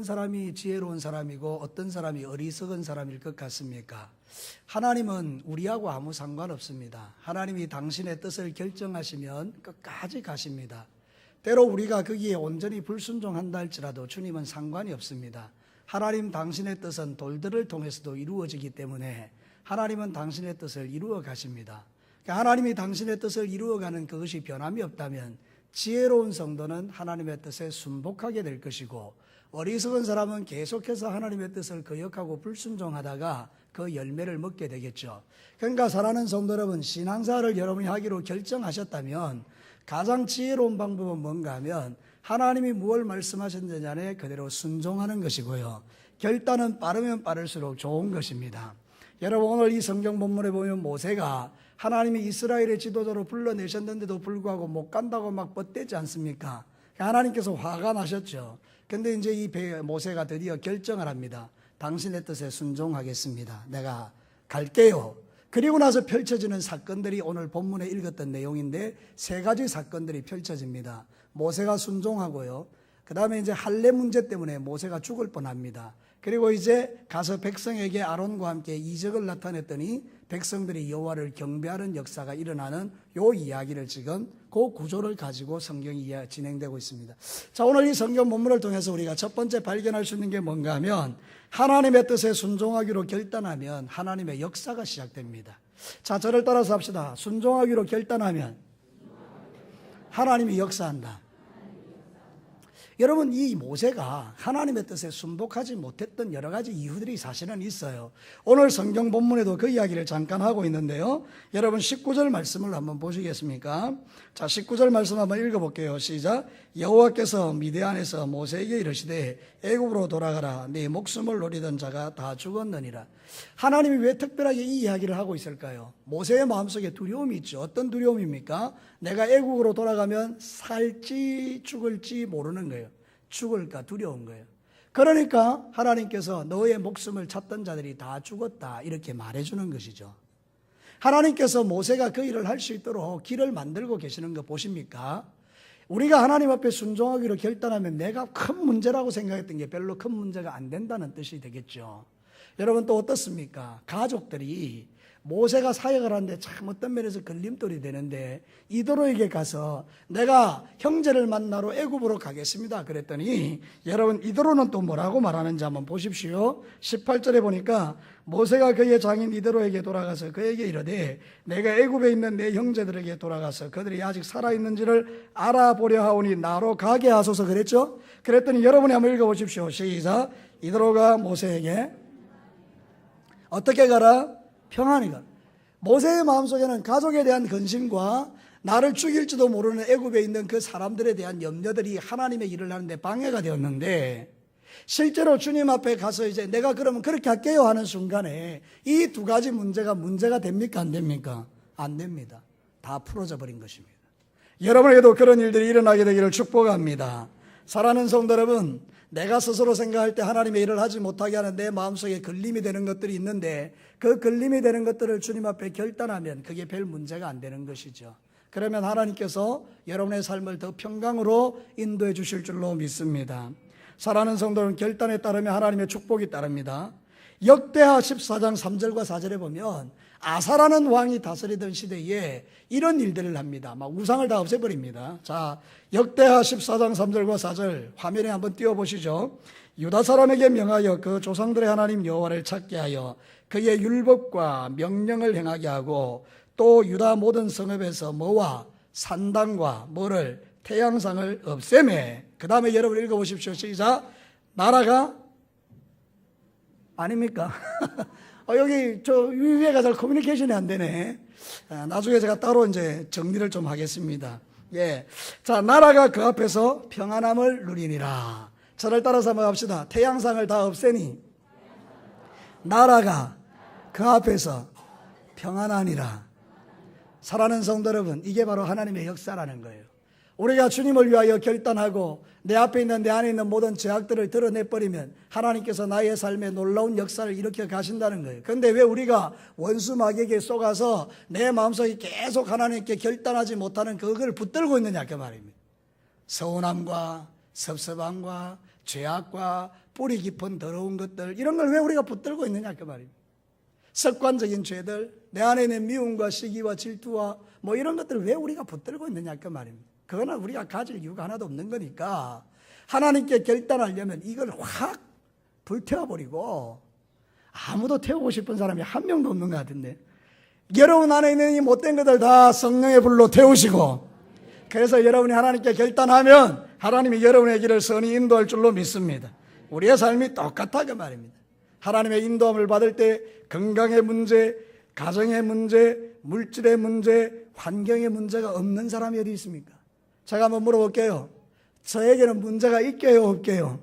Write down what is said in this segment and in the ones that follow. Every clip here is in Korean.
사람이 지혜로운 사람이고 어떤 사람이 어리석은 사람일 것 같습니까? 하나님은 우리하고 아무 상관없습니다. 하나님이 당신의 뜻을 결정하시면 끝까지 가십니다. 때로 우리가 거기에 온전히 불순종한다 할지라도 주님은 상관이 없습니다. 하나님 당신의 뜻은 돌들을 통해서도 이루어지기 때문에 하나님은 당신의 뜻을 이루어 가십니다. 그러니까 하나님이 당신의 뜻을 이루어가는 그것이 변함이 없다면 지혜로운 성도는 하나님의 뜻에 순복하게 될 것이고 어리석은 사람은 계속해서 하나님의 뜻을 거역하고 불순종하다가 그 열매를 먹게 되겠죠. 그러니까 사랑하는 성도 여러분, 신앙사를 여러분이 하기로 결정하셨다면 가장 지혜로운 방법은 뭔가 하면 하나님이 무엇을 말씀하셨는지 안에 그대로 순종하는 것이고요. 결단은 빠르면 빠를수록 좋은 것입니다. 여러분 오늘 이 성경 본문에 보면 모세가 하나님이 이스라엘의 지도자로 불러내셨는데도 불구하고 못 간다고 막 뻗대지 않습니까? 하나님께서 화가 나셨죠. 근데 이제 이 배- 모세가 드디어 결정을 합니다. 당신의 뜻에 순종하겠습니다. 내가 갈게요. 그리고 나서 펼쳐지는 사건들이 오늘 본문에 읽었던 내용인데 세 가지 사건들이 펼쳐집니다. 모세가 순종하고요. 그 다음에 이제 할례 문제 때문에 모세가 죽을 뻔합니다. 그리고 이제 가서 백성에게 아론과 함께 이적을 나타냈더니 백성들이 여호와를 경배하는 역사가 일어나는 요 이야기를 지금 그 구조를 가지고 성경이 이야- 진행되고 있습니다. 자, 오늘 이 성경 본문을 통해서 우리가 첫 번째 발견할 수 있는 게 뭔가 하면 하나님의 뜻에 순종하기로 결단하면 하나님의 역사가 시작됩니다. 자, 저를 따라서 합시다. 순종하기로 결단하면 하나님이 역사한다. 여러분 이 모세가 하나님의 뜻에 순복하지 못했던 여러 가지 이유들이 사실은 있어요. 오늘 성경 본문에도 그 이야기를 잠깐 하고 있는데요. 여러분 19절 말씀을 한번 보시겠습니까? 자, 19절 말씀 한번 읽어 볼게요. 시작. 여호와께서 미디안에서 모세에게 이르시되 애굽으로 돌아가라. 네 목숨을 노리던 자가 다 죽었느니라. 하나님이 왜 특별하게 이 이야기를 하고 있을까요? 모세의 마음속에 두려움이 있죠. 어떤 두려움입니까? 내가 애국으로 돌아가면 살지 죽을지 모르는 거예요. 죽을까 두려운 거예요. 그러니까 하나님께서 너의 목숨을 찾던 자들이 다 죽었다 이렇게 말해주는 것이죠. 하나님께서 모세가 그 일을 할 수 있도록 길을 만들고 계시는 거 보십니까? 우리가 하나님 앞에 순종하기로 결단하면 내가 큰 문제라고 생각했던 게 별로 큰 문제가 안 된다는 뜻이 되겠죠. 여러분 또 어떻습니까? 가족들이 모세가 사역을 하는데 참 어떤 면에서 걸림돌이 되는데 이도로에게 가서 내가 형제를 만나러 애굽으로 가겠습니다. 그랬더니 여러분 이도로는 또 뭐라고 말하는지 한번 보십시오. 18절에 보니까 모세가 그의 장인 이도로에게 돌아가서 그에게 이르되 내가 애굽에 있는 내 형제들에게 돌아가서 그들이 아직 살아 있는지를 알아보려 하오니 나로 가게 하소서 그랬죠. 그랬더니 여러분이 한번 읽어 보십시오. 시작. 이도로가 모세에게 어떻게 가라? 평안히 가라. 모세의 마음속에는 가족에 대한 근심과 나를 죽일지도 모르는 애굽에 있는 그 사람들에 대한 염려들이 하나님의 일을 하는데 방해가 되었는데 실제로 주님 앞에 가서 이제 내가 그러면 그렇게 할게요 하는 순간에 이 두 가지 문제가 문제가 됩니까 안 됩니까? 안 됩니다. 다 풀어져 버린 것입니다. 여러분에게도 그런 일들이 일어나게 되기를 축복합니다. 사랑하는 성도 여러분, 내가 스스로 생각할 때 하나님의 일을 하지 못하게 하는 내 마음속에 걸림이 되는 것들이 있는데 그 걸림이 되는 것들을 주님 앞에 결단하면 그게 별 문제가 안 되는 것이죠. 그러면 하나님께서 여러분의 삶을 더 평강으로 인도해 주실 줄로 믿습니다. 사랑하는 성도는 결단에 따르면 하나님의 축복이 따릅니다. 역대하 14장 3절과 4절에 보면 아사라는 왕이 다스리던 시대에 이런 일들을 합니다. 막 우상을 다 없애버립니다. 자, 역대하 14장 3절과 4절 화면에 한번 띄워보시죠. 유다 사람에게 명하여 그 조상들의 하나님 여호와를 찾게 하여 그의 율법과 명령을 행하게 하고 또 유다 모든 성읍에서 뭐와 산당과 뭐를 태양상을 없애매. 그 다음에 여러분 읽어보십시오. 시작. 나라가 아닙니까? 어, 여기 저 위에가 잘 커뮤니케이션이 안 되네. 아, 나중에 제가 따로 이제 정리를 좀 하겠습니다. 예. 자, 나라가 그 앞에서 평안함을 누리니라. 저를 따라서 한번 합시다. 태양상을 다 없애니 나라가 그 앞에서 평안하니라. 사랑하는 성도 여러분, 이게 바로 하나님의 역사라는 거예요. 우리가 주님을 위하여 결단하고 내 앞에 있는 내 안에 있는 모든 죄악들을 드러내버리면 하나님께서 나의 삶에 놀라운 역사를 일으켜 가신다는 거예요. 그런데 왜 우리가 원수 마귀에게 쏘가서 내 마음속에 계속 하나님께 결단하지 못하는 그걸 붙들고 있느냐 그 말입니다. 서운함과 섭섭함과 죄악과 뿌리 깊은 더러운 것들 이런 걸 왜 우리가 붙들고 있느냐 그 말입니다. 습관적인 죄들, 내 안에 있는 미움과 시기와 질투와 뭐 이런 것들을 왜 우리가 붙들고 있느냐 그 말입니다. 그거는 우리가 가질 이유가 하나도 없는 거니까 하나님께 결단하려면 이걸 확 불태워버리고 아무도 태우고 싶은 사람이 한 명도 없는 것 같은데 여러분 안에 있는 이 못된 것들 다 성령의 불로 태우시고 그래서 여러분이 하나님께 결단하면 하나님이 여러분의 길을 선히 인도할 줄로 믿습니다. 우리의 삶이 똑같다 그 말입니다. 하나님의 인도함을 받을 때 건강의 문제, 가정의 문제, 물질의 문제, 환경의 문제가 없는 사람이 어디 있습니까? 제가 한번 물어볼게요. 저에게는 문제가 있게요, 없게요?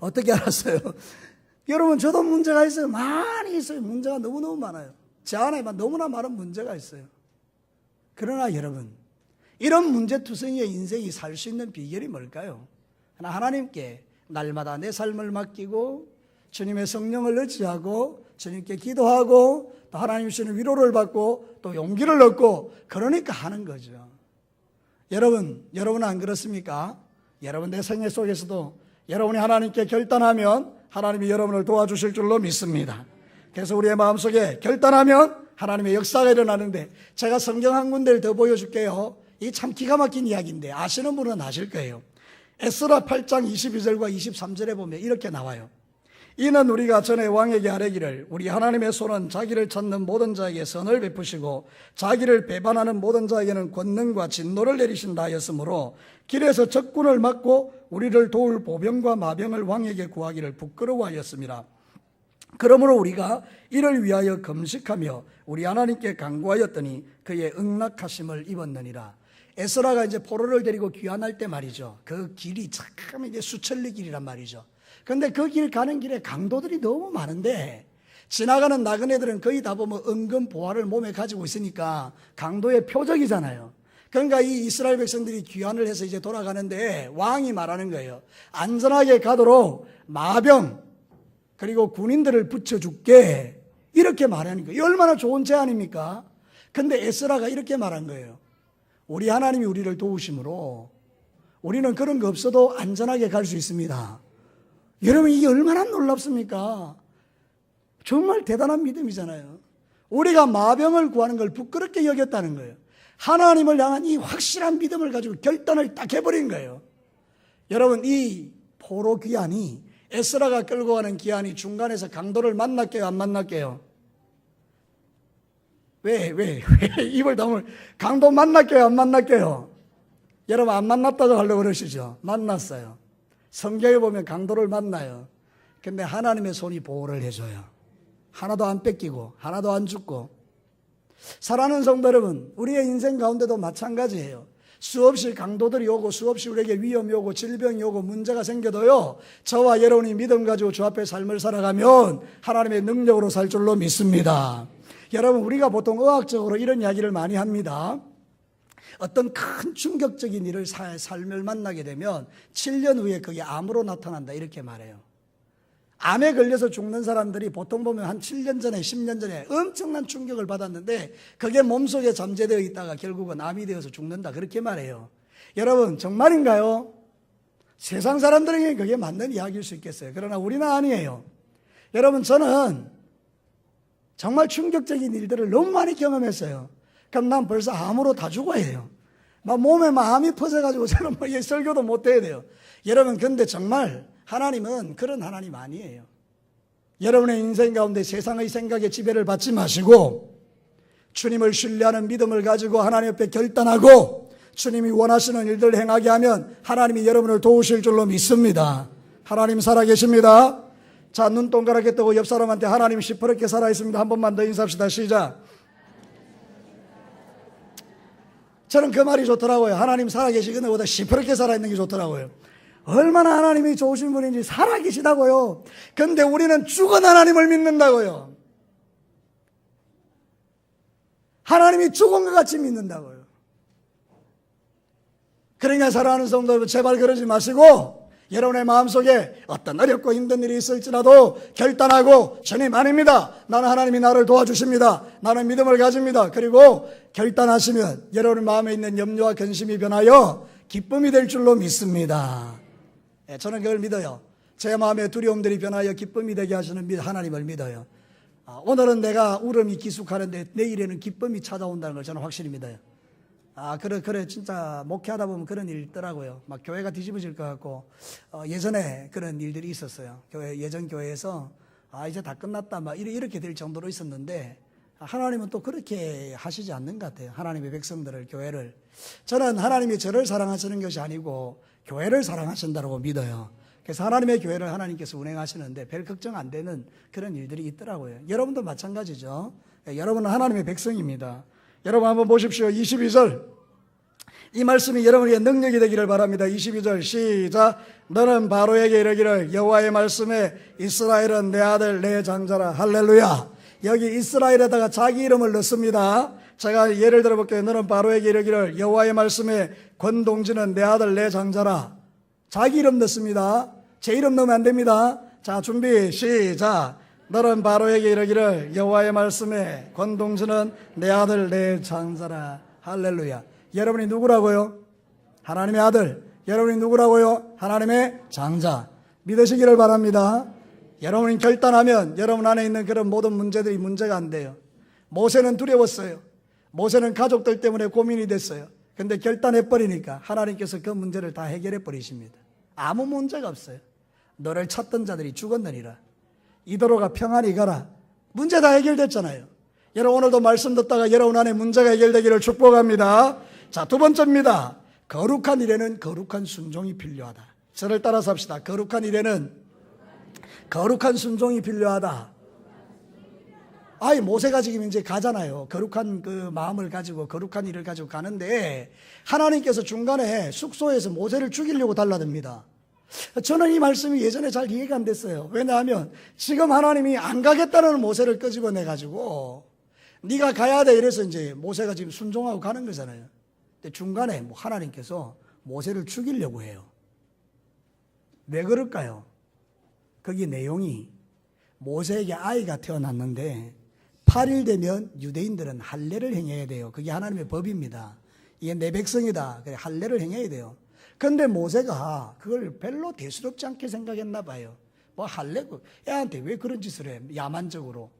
어떻게 알았어요? 여러분, 저도 문제가 있어요. 많이 있어요. 문제가 너무너무 많아요. 제 안에만 너무나 많은 문제가 있어요. 그러나 여러분, 이런 문제투성이의 인생이 살 수 있는 비결이 뭘까요? 하나 하나님께 날마다 내 삶을 맡기고 주님의 성령을 의지하고 주님께 기도하고 또 하나님 주시는 위로를 받고 또 용기를 얻고 그러니까 하는 거죠. 여러분, 여러분은 안 그렇습니까? 여러분 내 생애 속에서도 여러분이 하나님께 결단하면 하나님이 여러분을 도와주실 줄로 믿습니다. 그래서 우리의 마음속에 결단하면 하나님의 역사가 일어나는데 제가 성경 한 군데를 더 보여줄게요. 이 참 기가 막힌 이야기인데 아시는 분은 아실 거예요. 에스라 8장 22절과 23절에 보면 이렇게 나와요. 이는 우리가 전에 왕에게 아뢰기를 우리 하나님의 손은 자기를 찾는 모든 자에게 선을 베푸시고 자기를 배반하는 모든 자에게는 권능과 진노를 내리신다 하였으므로 길에서 적군을 막고 우리를 도울 보병과 마병을 왕에게 구하기를 부끄러워하였습니다. 그러므로 우리가 이를 위하여 금식하며 우리 하나님께 간구하였더니 그의 응낙하심을 입었느니라. 에스라가 이제 포로를 데리고 귀환할 때 말이죠. 그 길이 참 이게 수천리 길이란 말이죠. 근데 그 길 가는 길에 강도들이 너무 많은데 지나가는 나그네들은 거의 다 보면 은근 보화를 몸에 가지고 있으니까 강도의 표적이잖아요. 그러니까 이 이스라엘 백성들이 귀환을 해서 이제 돌아가는데 왕이 말하는 거예요. 안전하게 가도록 마병 그리고 군인들을 붙여줄게 이렇게 말하는 거예요. 얼마나 좋은 제안입니까? 근데 에스라가 이렇게 말한 거예요. 우리 하나님이 우리를 도우심으로 우리는 그런 거 없어도 안전하게 갈 수 있습니다. 여러분 이게 얼마나 놀랍습니까? 정말 대단한 믿음이잖아요. 우리가 마병을 구하는 걸 부끄럽게 여겼다는 거예요. 하나님을 향한 이 확실한 믿음을 가지고 결단을 딱 해버린 거예요. 여러분 이 포로 귀환이 에스라가 끌고 가는 귀환이 중간에서 강도를 만났게요 안 만났게요? 왜, 왜, 왜 입을 다물 강도 만났게요 안 만났게요? 여러분 안 만났다고 하려고 그러시죠? 만났어요. 성경에 보면 강도를 만나요. 근데 하나님의 손이 보호를 해줘요. 하나도 안 뺏기고, 하나도 안 죽고. 사랑하는 성도 여러분, 우리의 인생 가운데도 마찬가지예요. 수없이 강도들이 오고 수없이 우리에게 위험이 오고 질병이 오고 문제가 생겨도요. 저와 여러분이 믿음 가지고 주 앞에 삶을 살아가면 하나님의 능력으로 살 줄로 믿습니다. 여러분 우리가 보통 의학적으로 이런 이야기를 많이 합니다. 어떤 큰 충격적인 일을 살, 삶을 만나게 되면 7년 후에 그게 암으로 나타난다 이렇게 말해요. 암에 걸려서 죽는 사람들이 보통 보면 한 7년 전에 10년 전에 엄청난 충격을 받았는데 그게 몸속에 잠재되어 있다가 결국은 암이 되어서 죽는다 그렇게 말해요. 여러분 정말인가요? 세상 사람들에게 그게 맞는 이야기일 수 있겠어요. 그러나 우리는 아니에요. 여러분 저는 정말 충격적인 일들을 너무 많이 경험했어요. 그럼 난 벌써 암으로 다 죽어야 해요. 막 몸에 막 암이 퍼져가지고 저는 뭐 설교도 못 해야 돼요. 여러분 근데 정말 하나님은 그런 하나님 아니에요. 여러분의 인생 가운데 세상의 생각에 지배를 받지 마시고 주님을 신뢰하는 믿음을 가지고 하나님 옆에 결단하고 주님이 원하시는 일들 행하게 하면 하나님이 여러분을 도우실 줄로 믿습니다. 하나님 살아계십니다. 자, 눈 동그랗게 뜨고 옆 사람한테 하나님 시퍼렇게 살아있습니다. 한 번만 더 인사합시다. 시작. 저는 그 말이 좋더라고요. 하나님 살아계시는 것보다 시퍼렇게 살아있는 게 좋더라고요. 얼마나 하나님이 좋으신 분인지 살아계시다고요. 근데 우리는 죽은 하나님을 믿는다고요. 하나님이 죽은 것 같이 믿는다고요. 그러니까 사랑하는 성도 여러분, 제발 그러지 마시고, 여러분의 마음속에 어떤 어렵고 힘든 일이 있을지라도 결단하고, 주님 아닙니다. 나는 하나님이 나를 도와주십니다. 나는 믿음을 가집니다. 그리고 결단하시면 여러분 마음에 있는 염려와 근심이 변하여 기쁨이 될 줄로 믿습니다. 예, 저는 그걸 믿어요. 제 마음의 두려움들이 변하여 기쁨이 되게 하시는 미- 하나님을 믿어요. 아, 오늘은 내가 울음이 기숙하는데 내일에는 기쁨이 찾아온다는 걸 저는 확실히 믿어요. 아, 그래, 그래, 진짜 목회하다 보면 그런 일이 있더라고요. 막 교회가 뒤집어질 것 같고, 어, 예전에 그런 일들이 있었어요. 교회, 예전 교회에서, 아, 이제 다 끝났다, 막 이렇게, 이렇게 될 정도로 있었는데, 하나님은 또 그렇게 하시지 않는 것 같아요. 하나님의 백성들을, 교회를. 저는 하나님이 저를 사랑하시는 것이 아니고, 교회를 사랑하신다고 믿어요. 그래서 하나님의 교회를 하나님께서 운행하시는데 별 걱정 안 되는 그런 일들이 있더라고요. 여러분도 마찬가지죠. 예, 여러분은 하나님의 백성입니다. 여러분 한번 보십시오. 22절. 이 말씀이 여러분에게 능력이 되기를 바랍니다. 22절 시작. 너는 바로에게 이르기를 여호와의 말씀에 이스라엘은 내 아들 내 장자라. 할렐루야. 여기 이스라엘에다가 자기 이름을 넣습니다. 제가 예를 들어 볼게요. 너는 바로에게 이르기를 여호와의 말씀에 권동지는 내 아들 내 장자라. 자기 이름 넣습니다. 제 이름 넣으면 안 됩니다. 자, 준비, 시작. 너는 바로에게 이르기를 여호와의 말씀에 권동수는 내 아들 내 장자라. 할렐루야. 여러분이 누구라고요? 하나님의 아들. 여러분이 누구라고요? 하나님의 장자. 믿으시기를 바랍니다. 여러분이 결단하면 여러분 안에 있는 그런 모든 문제들이 문제가 안 돼요. 모세는 두려웠어요. 모세는 가족들 때문에 고민이 됐어요. 근데 결단해 버리니까 하나님께서 그 문제를 다 해결해 버리십니다. 아무 문제가 없어요. 너를 찾던 자들이 죽었느니라. 이도로가 평안히 가라. 문제 다 해결됐잖아요. 여러분 오늘도 말씀 듣다가 여러분 안에 문제가 해결되기를 축복합니다. 자, 두 번째입니다. 거룩한 일에는 거룩한 순종이 필요하다. 저를 따라서 합시다. 거룩한 일에는 거룩한 순종이 필요하다. 아이 모세가 지금 이제 가잖아요. 거룩한 그 마음을 가지고 거룩한 일을 가지고 가는데 하나님께서 중간에 숙소에서 모세를 죽이려고 달라듭니다. 저는 이 말씀이 예전에 잘 이해가 안 됐어요. 왜냐하면 지금 하나님이 안 가겠다는 모세를 끄집어내 가지고 네가 가야 돼 이래서 이제 모세가 지금 순종하고 가는 거잖아요. 근데 중간에 뭐 하나님께서 모세를 죽이려고 해요. 왜 그럴까요? 거기 내용이 모세에게 아이가 태어났는데 8일 되면 유대인들은 할례를 행해야 돼요. 그게 하나님의 법입니다. 이게 내 백성이다. 그래 할례를 행해야 돼요. 근데 모세가 그걸 별로 대수롭지 않게 생각했나 봐요. 뭐그 애한테 왜 그런 짓을 해? 야만적으로.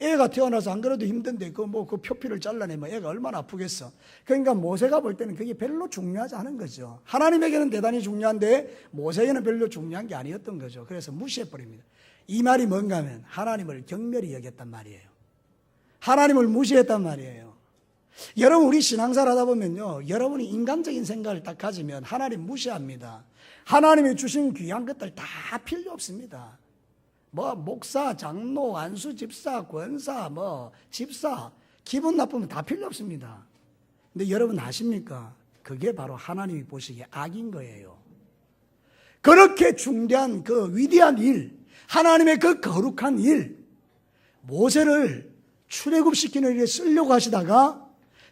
애가 태어나서 안 그래도 힘든데 그 뭐 그 표피를 잘라내면 애가 얼마나 아프겠어. 그러니까 모세가 볼 때는 그게 별로 중요하지 않은 거죠. 하나님에게는 대단히 중요한데 모세에게는 별로 중요한 게 아니었던 거죠. 그래서 무시해 버립니다. 이 말이 뭔가 하면 하나님을 경멸히 여겼단 말이에요. 하나님을 무시했단 말이에요. 여러분 우리 신앙생활 하다 보면요. 여러분이 인간적인 생각을 딱 가지면 하나님 무시합니다. 하나님이 주신 귀한 것들 다 필요 없습니다. 뭐 목사, 장로, 안수 집사, 권사, 뭐 집사 기분 나쁘면 다 필요 없습니다. 근데 여러분 아십니까? 그게 바로 하나님이 보시기에 악인 거예요. 그렇게 중대한 그 위대한 일, 하나님의 그 거룩한 일, 모세를 출애굽시키는 일에 쓰려고 하시다가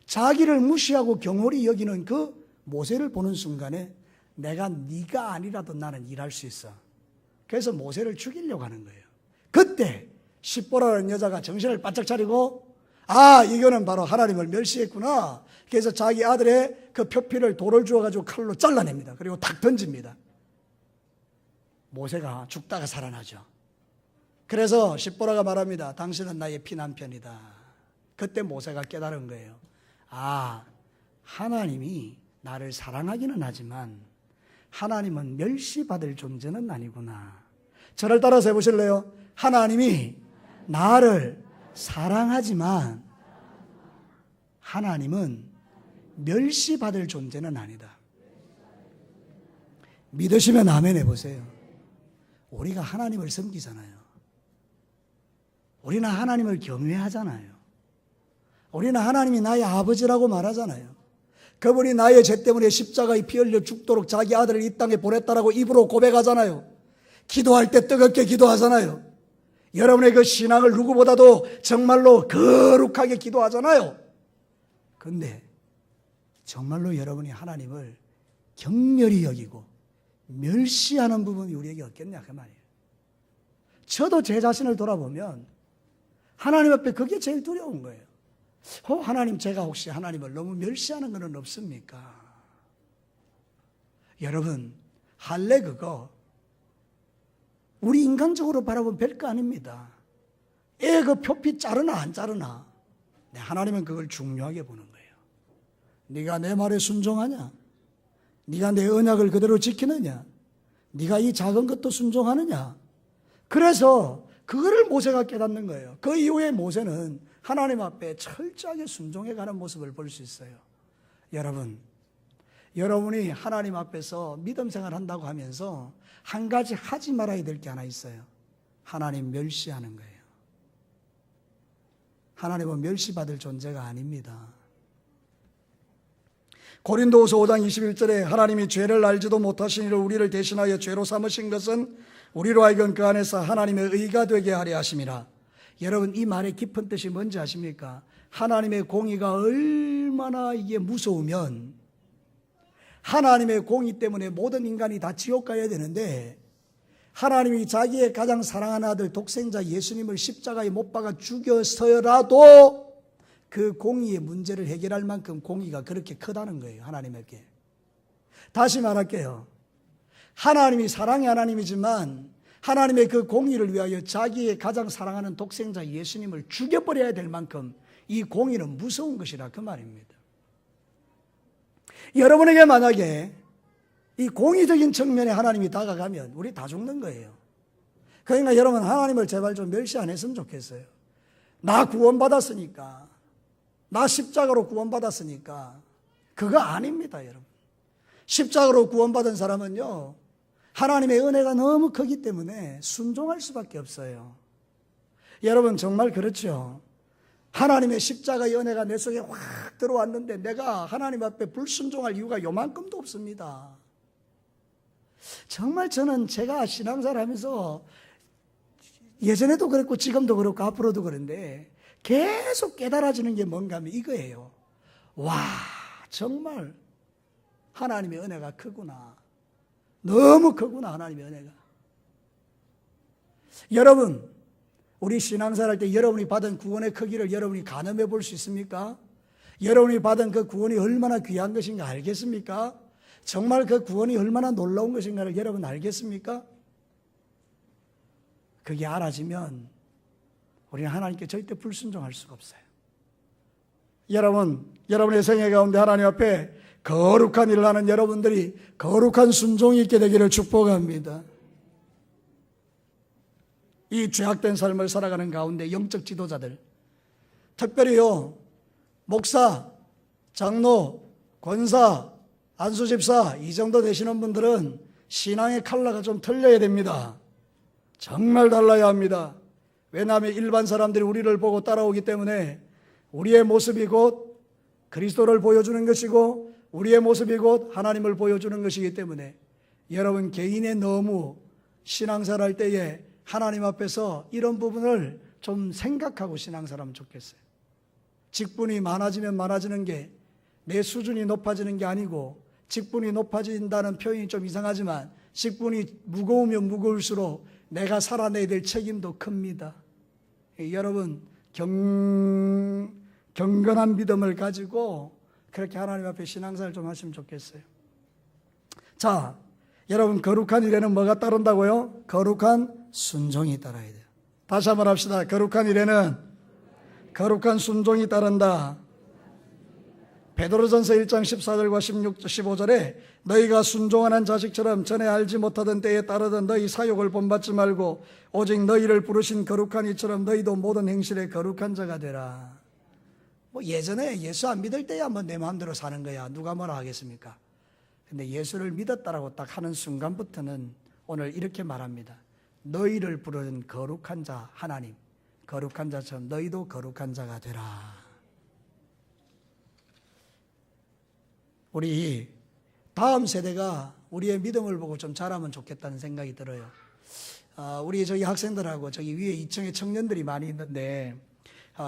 자기를 무시하고 경홀히 여기는 그 모세를 보는 순간에 내가 네가 아니라도 나는 일할 수 있어. 그래서 모세를 죽이려고 하는 거예요. 그때 십보라는 여자가 정신을 바짝 차리고 아 이거는 바로 하나님을 멸시했구나. 그래서 자기 아들의 그 표피를 돌을 주어가지고 칼로 잘라냅니다. 그리고 탁 던집니다. 모세가 죽다가 살아나죠. 그래서 십보라가 말합니다. 당신은 나의 피난편이다. 그때 모세가 깨달은 거예요. 아, 하나님이 나를 사랑하기는 하지만 하나님은 멸시받을 존재는 아니구나. 저를 따라서 해보실래요? 하나님이 나를 사랑하지만 하나님은 멸시받을 존재는 아니다. 믿으시면 아멘 해보세요. 우리가 하나님을 섬기잖아요. 우리는 하나님을 경외하잖아요. 우리는 하나님이 나의 아버지라고 말하잖아요. 그분이 나의 죄 때문에 십자가에 피 흘려 죽도록 자기 아들을 이 땅에 보냈다라고 입으로 고백하잖아요. 기도할 때 뜨겁게 기도하잖아요. 여러분의 그 신앙을 누구보다도 정말로 거룩하게 기도하잖아요. 근데 정말로 여러분이 하나님을 경멸히 여기고 멸시하는 부분이 우리에게 없겠냐 그 말이에요. 저도 제 자신을 돌아보면 하나님 앞에 그게 제일 두려운 거예요. 어, 하나님 제가 혹시 하나님을 너무 멸시하는 것은 없습니까? 여러분 할래 그거 우리 인간적으로 바라보면 별거 아닙니다. 애 그 표피 자르나 안 자르나. 네, 하나님은 그걸 중요하게 보는 거예요. 네가 내 말에 순종하냐? 네가 내 언약을 그대로 지키느냐? 네가 이 작은 것도 순종하느냐? 그래서 그거를 모세가 깨닫는 거예요. 그 이후에 모세는 하나님 앞에 철저하게 순종해 가는 모습을 볼 수 있어요. 여러분, 여러분이 하나님 앞에서 믿음 생활 한다고 하면서 한 가지 하지 말아야 될 게 하나 있어요. 하나님 멸시하는 거예요. 하나님은 멸시받을 존재가 아닙니다. 고린도후서 5장 21절에 하나님이 죄를 알지도 못하신 이를 우리를 대신하여 죄로 삼으신 것은 우리로 하여금 그 안에서 하나님의 의가 되게 하려 하심이라. 여러분 이 말의 깊은 뜻이 뭔지 아십니까? 하나님의 공의가 얼마나 이게 무서우면 하나님의 공의 때문에 모든 인간이 다 지옥 가야 되는데 하나님이 자기의 가장 사랑하는 아들 독생자 예수님을 십자가에 못 박아 죽여서라도 그 공의의 문제를 해결할 만큼 공의가 그렇게 크다는 거예요. 하나님에게. 다시 말할게요. 하나님이 사랑의 하나님이지만 하나님의 그 공의를 위하여 자기의 가장 사랑하는 독생자 예수님을 죽여버려야 될 만큼 이 공의는 무서운 것이라 그 말입니다. 여러분에게 만약에 이 공의적인 측면에 하나님이 다가가면 우리 다 죽는 거예요. 그러니까 여러분 하나님을 제발 좀 멸시 안 했으면 좋겠어요. 나 구원받았으니까. 나 십자가로 구원받았으니까. 그거 아닙니다, 여러분. 십자가로 구원받은 사람은요, 하나님의 은혜가 너무 크기 때문에 순종할 수밖에 없어요. 여러분, 정말 그렇죠. 하나님의 십자가의 은혜가 내 속에 확 들어왔는데 내가 하나님 앞에 불순종할 이유가 요만큼도 없습니다. 정말 저는 제가 신앙생활 하면서 예전에도 그랬고 지금도 그렇고 앞으로도 그런데 계속 깨달아지는 게 뭔가 하면 이거예요. 와, 정말 하나님의 은혜가 크구나. 너무 크구나, 하나님의 은혜가. 여러분, 우리 신앙생활 할때 여러분이 받은 구원의 크기를 여러분이 가늠해 볼 수 있습니까? 여러분이 받은 그 구원이 얼마나 귀한 것인가 알겠습니까? 정말 그 구원이 얼마나 놀라운 것인가를 여러분 알겠습니까? 그게 알아지면 우리는 하나님께 절대 불순종할 수가 없어요. 여러분, 여러분의 생애 가운데 하나님 앞에 거룩한 일을 하는 여러분들이 거룩한 순종이 있게 되기를 축복합니다. 이 죄악된 삶을 살아가는 가운데 영적 지도자들, 특별히요, 목사, 장로, 권사, 안수집사, 이 정도 되시는 분들은 신앙의 칼라가 좀 틀려야 됩니다. 정말 달라야 합니다. 왜냐하면 일반 사람들이 우리를 보고 따라오기 때문에 우리의 모습이 곧 그리스도를 보여주는 것이고 우리의 모습이 곧 하나님을 보여주는 것이기 때문에 여러분 개인의 너무 신앙생활 할 때에 하나님 앞에서 이런 부분을 좀 생각하고 신앙생활하면 좋겠어요. 직분이 많아지면 많아지는 게 내 수준이 높아지는 게 아니고 직분이 높아진다는 표현이 좀 이상하지만 직분이 무거우면 무거울수록 내가 살아내야 될 책임도 큽니다. 여러분 경, 경건한 믿음을 가지고 그렇게 하나님 앞에 신앙생활 좀 하시면 좋겠어요. 자, 여러분 거룩한 일에는 뭐가 따른다고요? 거룩한 순종이 따라야 돼요. 다시 한번 합시다. 거룩한 일에는 거룩한 순종이 따른다. 베드로전서 1장 14절과 16, 15절에 너희가 순종하는 자식처럼 전에 알지 못하던 때에 따르던 너희 사욕을 본받지 말고 오직 너희를 부르신 거룩한 이처럼 너희도 모든 행실에 거룩한 자가 되라. 뭐 예전에 예수 안 믿을 때야 뭐 내 마음대로 사는 거야. 누가 뭐라 하겠습니까? 근데 예수를 믿었다라고 딱 하는 순간부터는 오늘 이렇게 말합니다. 너희를 부르는 거룩한 자 하나님, 거룩한 자처럼 너희도 거룩한 자가 되라. 우리 다음 세대가 우리의 믿음을 보고 좀 자라면 좋겠다는 생각이 들어요. 어, 우리 저기 학생들하고 저기 위에 2층에 청년들이 많이 있는데 어,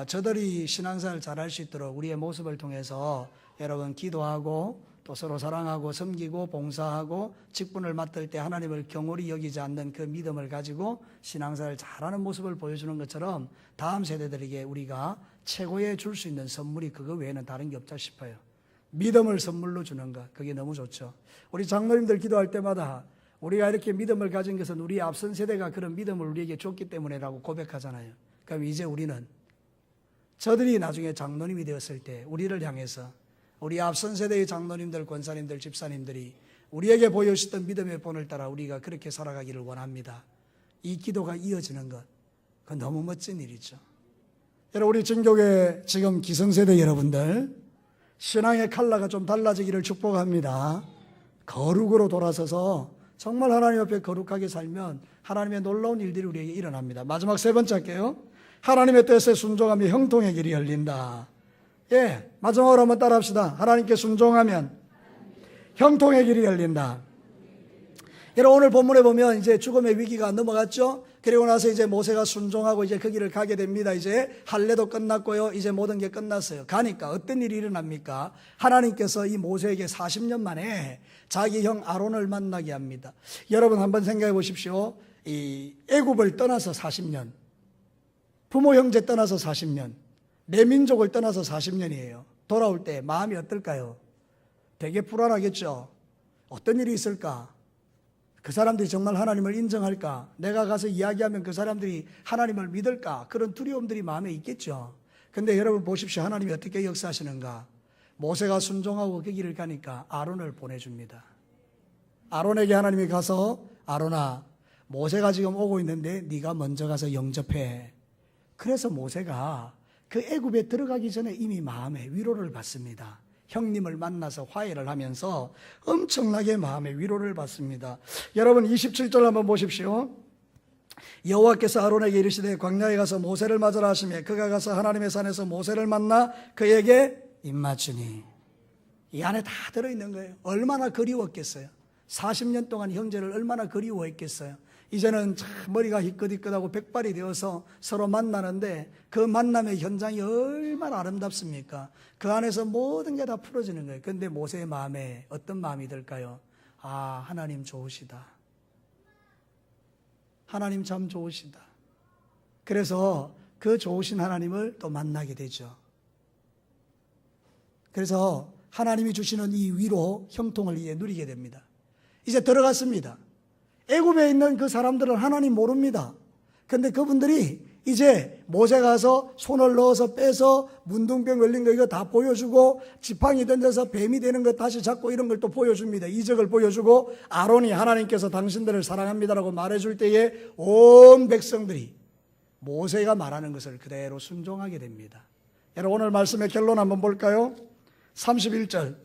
저들이 신앙생활 잘할 수 있도록 우리의 모습을 통해서 여러분 기도하고 또 서로 사랑하고 섬기고 봉사하고 직분을 맡을 때 하나님을 경홀히 여기지 않는 그 믿음을 가지고 신앙생활 잘하는 모습을 보여주는 것처럼 다음 세대들에게 우리가 최고의 줄 수 있는 선물이 그거 외에는 다른 게 없다 싶어요. 믿음을 선물로 주는 것 그게 너무 좋죠. 우리 장로님들 기도할 때마다 우리가 이렇게 믿음을 가진 것은 우리 앞선 세대가 그런 믿음을 우리에게 줬기 때문에라고 고백하잖아요. 그럼 이제 우리는 저들이 나중에 장로님이 되었을 때 우리를 향해서 우리 앞선 세대의 장로님들, 권사님들, 집사님들이 우리에게 보여주셨던 믿음의 본을 따라 우리가 그렇게 살아가기를 원합니다. 이 기도가 이어지는 것, 그건 너무 멋진 일이죠. 여러분, 우리 진교회 지금 기성세대 여러분들, 신앙의 칼라가 좀 달라지기를 축복합니다. 거룩으로 돌아서서 정말 하나님 앞에 거룩하게 살면 하나님의 놀라운 일들이 우리에게 일어납니다. 마지막 세 번째 할게요. 하나님의 뜻에 순종하며 형통의 길이 열린다. 예, 마지막으로 한번 따라 합시다. 하나님께 순종하면 형통의 길이 열린다. 여러분 오늘 본문에 보면 이제 죽음의 위기가 넘어갔죠. 그리고 나서 이제 모세가 순종하고 이제 그 길을 가게 됩니다. 이제 할례도 끝났고요. 이제 모든 게 끝났어요. 가니까 어떤 일이 일어납니까? 하나님께서 이 모세에게 40년 만에 자기 형 아론을 만나게 합니다. 여러분 한번 생각해 보십시오. 이 애굽을 떠나서 40년, 부모 형제 떠나서 40년, 내 민족을 떠나서 40년이에요. 돌아올 때 마음이 어떨까요? 되게 불안하겠죠. 어떤 일이 있을까? 그 사람들이 정말 하나님을 인정할까? 내가 가서 이야기하면 그 사람들이 하나님을 믿을까? 그런 두려움들이 마음에 있겠죠. 근데 여러분 보십시오. 하나님이 어떻게 역사하시는가? 모세가 순종하고 그 길을 가니까 아론을 보내줍니다. 아론에게 하나님이 가서 아론아, 모세가 지금 오고 있는데 네가 먼저 가서 영접해. 그래서 모세가 그 애굽에 들어가기 전에 이미 마음에 위로를 받습니다. 형님을 만나서 화해를 하면서 엄청나게 마음의 위로를 받습니다. 여러분 27절 한번 보십시오. 여호와께서 아론에게 이르시되 광야에 가서 모세를 맞으라 하시며 그가 가서 하나님의 산에서 모세를 만나 그에게 입맞추니 이 안에 다 들어있는 거예요. 얼마나 그리웠겠어요. 40년 동안 형제를 얼마나 그리워했겠어요. 이제는 참 머리가 희끗희끗하고 백발이 되어서 서로 만나는데 그 만남의 현장이 얼마나 아름답습니까? 그 안에서 모든 게 다 풀어지는 거예요. 근데 모세의 마음에 어떤 마음이 들까요? 아, 하나님 좋으시다. 하나님 참 좋으시다. 그래서 그 좋으신 하나님을 또 만나게 되죠. 그래서 하나님이 주시는 이 위로 형통을 이제 누리게 됩니다. 이제 들어갔습니다. 애굽에 있는 그 사람들은 하나님 모릅니다. 근데 그분들이 이제 모세 가서 손을 넣어서 빼서 문둥병 걸린 거 이거 다 보여주고 지팡이 던져서 뱀이 되는 거 다시 잡고 이런 걸 또 보여줍니다. 이적을 보여주고 아론이 하나님께서 당신들을 사랑합니다라고 말해줄 때에 온 백성들이 모세가 말하는 것을 그대로 순종하게 됩니다. 여러분 오늘 말씀의 결론 한번 볼까요? 31절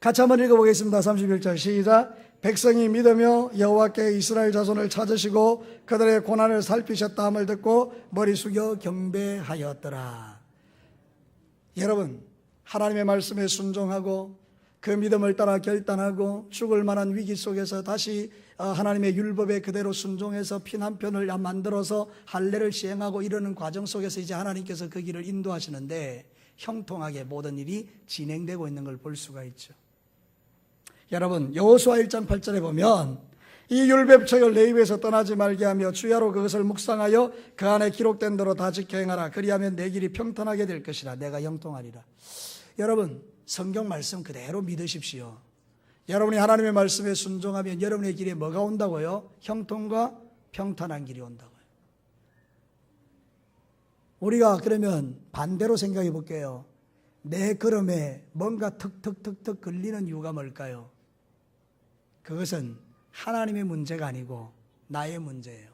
같이 한번 읽어보겠습니다. 31절 시작 백성이 믿으며 여호와께 이스라엘 자손을 찾으시고 그들의 고난을 살피셨다 함을 듣고 머리 숙여 경배하였더라. 여러분 하나님의 말씀에 순종하고 그 믿음을 따라 결단하고 죽을 만한 위기 속에서 다시 어, 하나님의 율법에 그대로 순종해서 피난 편을 만들어서 할례를 시행하고 이러는 과정 속에서 이제 하나님께서 그 길을 인도하시는데 형통하게 모든 일이 진행되고 있는 걸 볼 수가 있죠. 여러분 여호수아 1장 8절에 보면 이 율법책을 내 입에서 떠나지 말게 하며 주야로 그것을 묵상하여 그 안에 기록된 대로 다 지켜 행하라. 그리하면 내 길이 평탄하게 될 것이라. 내가 형통하리라. 여러분 성경 말씀 그대로 믿으십시오. 여러분이 하나님의 말씀에 순종하면 여러분의 길에 뭐가 온다고요? 형통과 평탄한 길이 온다고요. 우리가 그러면 반대로 생각해 볼게요. 내 걸음에 뭔가 턱턱턱턱 걸리는 이유가 뭘까요? 그것은 하나님의 문제가 아니고 나의 문제예요.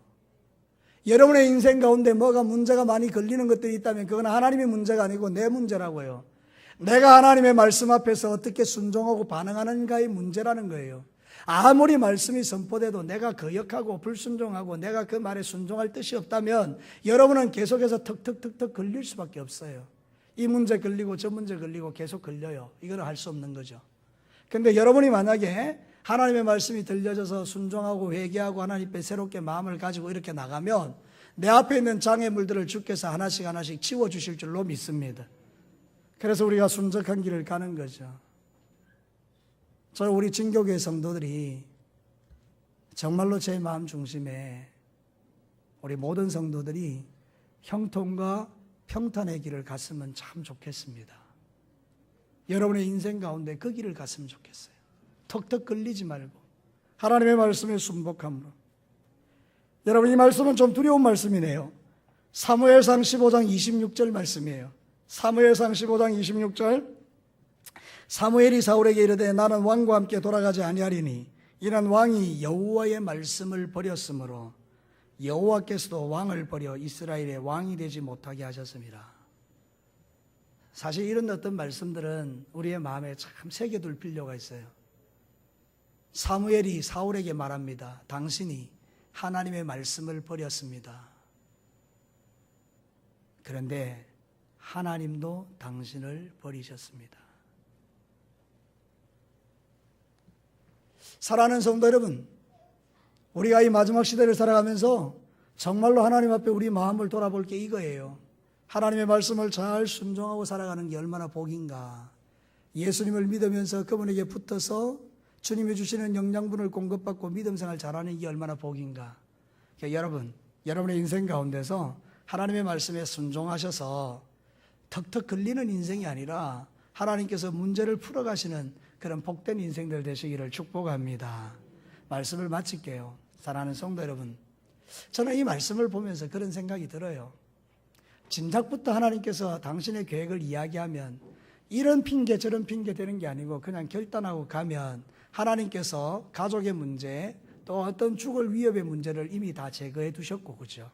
여러분의 인생 가운데 뭐가 문제가 많이 걸리는 것들이 있다면 그건 하나님의 문제가 아니고 내 문제라고요. 내가 하나님의 말씀 앞에서 어떻게 순종하고 반응하는가의 문제라는 거예요. 아무리 말씀이 선포돼도 내가 거역하고 불순종하고 내가 그 말에 순종할 뜻이 없다면 여러분은 계속해서 턱턱턱턱 걸릴 수밖에 없어요. 이 문제 걸리고 저 문제 걸리고 계속 걸려요. 이거는 할 수 없는 거죠. 근데 여러분이 만약에 하나님의 말씀이 들려져서 순종하고 회개하고 하나님 앞에 새롭게 마음을 가지고 이렇게 나가면 내 앞에 있는 장애물들을 주께서 하나씩 하나씩 치워주실 줄로 믿습니다. 그래서 우리가 순적한 길을 가는 거죠. 저 우리 진교계 성도들이 정말로 제 마음 중심에 우리 모든 성도들이 형통과 평탄의 길을 갔으면 참 좋겠습니다. 여러분의 인생 가운데 그 길을 갔으면 좋겠어요. 턱턱 걸리지 말고 하나님의 말씀에 순복함으로. 여러분 이 말씀은 좀 두려운 말씀이네요. 사무엘상 15장 26절 말씀이에요. 사무엘상 15장 26절 사무엘이 사울에게 이르되 나는 왕과 함께 돌아가지 아니하리니 이는 왕이 여호와의 말씀을 버렸으므로 여호와께서도 왕을 버려 이스라엘의 왕이 되지 못하게 하셨습니다. 사실 이런 어떤 말씀들은 우리의 마음에 참 새겨둘 필요가 있어요. 사무엘이 사울에게 말합니다. 당신이 하나님의 말씀을 버렸습니다. 그런데 하나님도 당신을 버리셨습니다. 사랑하는 성도 여러분, 우리가 이 마지막 시대를 살아가면서 정말로 하나님 앞에 우리 마음을 돌아볼 게 이거예요. 하나님의 말씀을 잘 순종하고 살아가는 게 얼마나 복인가. 예수님을 믿으면서 그분에게 붙어서 주님이 주시는 영양분을 공급받고 믿음 생활 잘하는 게 얼마나 복인가. 그러니까 여러분, 여러분의 인생 가운데서 하나님의 말씀에 순종하셔서 턱턱 걸리는 인생이 아니라 하나님께서 문제를 풀어가시는 그런 복된 인생들 되시기를 축복합니다. 말씀을 마칠게요. 사랑하는 성도 여러분. 저는 이 말씀을 보면서 그런 생각이 들어요. 진작부터 하나님께서 당신의 계획을 이야기하면 이런 핑계 저런 핑계 되는 게 아니고 그냥 결단하고 가면 하나님께서 가족의 문제 또 어떤 죽을 위협의 문제를 이미 다 제거해 두셨고 그죠.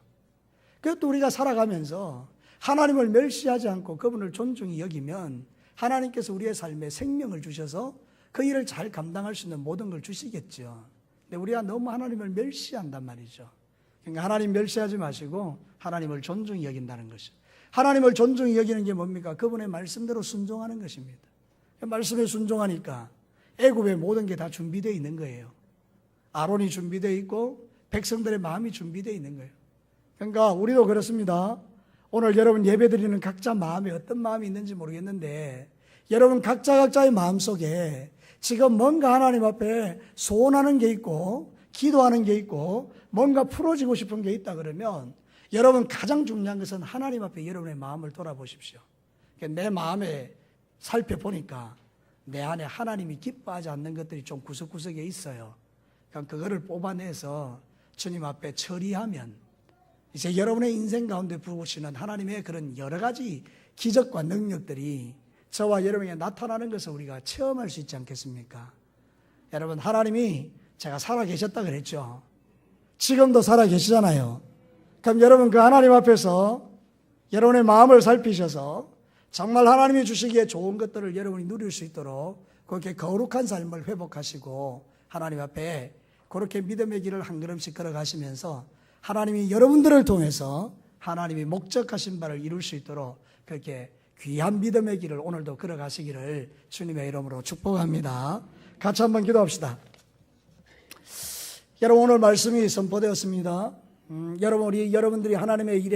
그것도 우리가 살아가면서 하나님을 멸시하지 않고 그분을 존중히 여기면 하나님께서 우리의 삶에 생명을 주셔서 그 일을 잘 감당할 수 있는 모든 걸 주시겠죠. 근데 우리가 너무 하나님을 멸시한단 말이죠. 그러니까 하나님 멸시하지 마시고 하나님을 존중히 여긴다는 것이. 하나님을 존중히 여기는 게 뭡니까? 그분의 말씀대로 순종하는 것입니다. 말씀에 순종하니까 애굽의 모든 게 다 준비되어 있는 거예요. 아론이 준비되어 있고 백성들의 마음이 준비되어 있는 거예요. 그러니까 우리도 그렇습니다. 오늘 여러분 예배 드리는 각자 마음에 어떤 마음이 있는지 모르겠는데 여러분 각자 각자의 마음 속에 지금 뭔가 하나님 앞에 소원하는 게 있고 기도하는 게 있고 뭔가 풀어지고 싶은 게 있다 그러면 여러분 가장 중요한 것은 하나님 앞에 여러분의 마음을 돌아보십시오. 그러니까 내 마음에 살펴보니까 내 안에 하나님이 기뻐하지 않는 것들이 좀 구석구석에 있어요. 그럼 그거를 뽑아내서 주님 앞에 처리하면 이제 여러분의 인생 가운데 부으시는 하나님의 그런 여러 가지 기적과 능력들이 저와 여러분에게 나타나는 것을 우리가 체험할 수 있지 않겠습니까? 여러분, 하나님이 제가 살아 계셨다 그랬죠. 지금도 살아 계시잖아요. 그럼 여러분 그 하나님 앞에서 여러분의 마음을 살피셔서 정말 하나님이 주시기에 좋은 것들을 여러분이 누릴 수 있도록 그렇게 거룩한 삶을 회복하시고 하나님 앞에 그렇게 믿음의 길을 한 걸음씩 걸어가시면서 하나님이 여러분들을 통해서 하나님이 목적하신 바를 이룰 수 있도록 그렇게 귀한 믿음의 길을 오늘도 걸어가시기를 주님의 이름으로 축복합니다. 같이 한번 기도합시다. 여러분 오늘 말씀이 선포되었습니다. 음, 여러분 우리 여러분들이 하나님의 일에